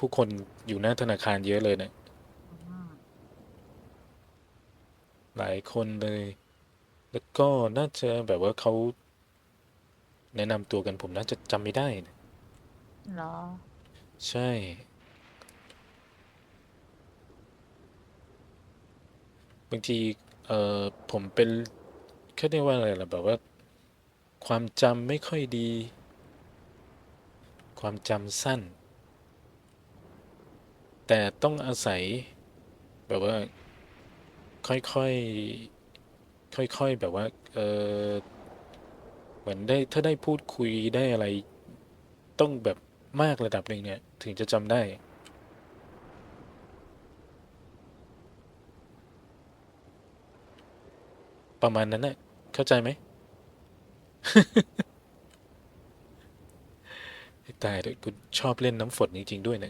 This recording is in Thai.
ผู้คนอยู่หน้าธนาคารเยอะเลยเนะี่ยอืมหลายคนเลย แล้วก็น่าจะแบบว่าเขาแนะนำตัวกันผมน่าจะจำไม่ได้นะเหรอ ใช่ บางที เอ่อ ผมเป็นเขาเรียกว่าอะไรล่ะ แบบว่า ความจำไม่ค่อยดี ความจำสั้น แต่ต้องอาศัยแบบว่า ค่อยๆค่อยๆแบบว่าเออเหมือนได้ถ้าได้พูดคุยได้อะไร ต้องแบบมากระดับหนึ่งเนี่ย ถึงจะจำได้ประมาณนั้นน่ะเข้าใจไหมตายเลยกูชอบเล่นน้ำฝนจริง ๆ ด้วยเนี่ย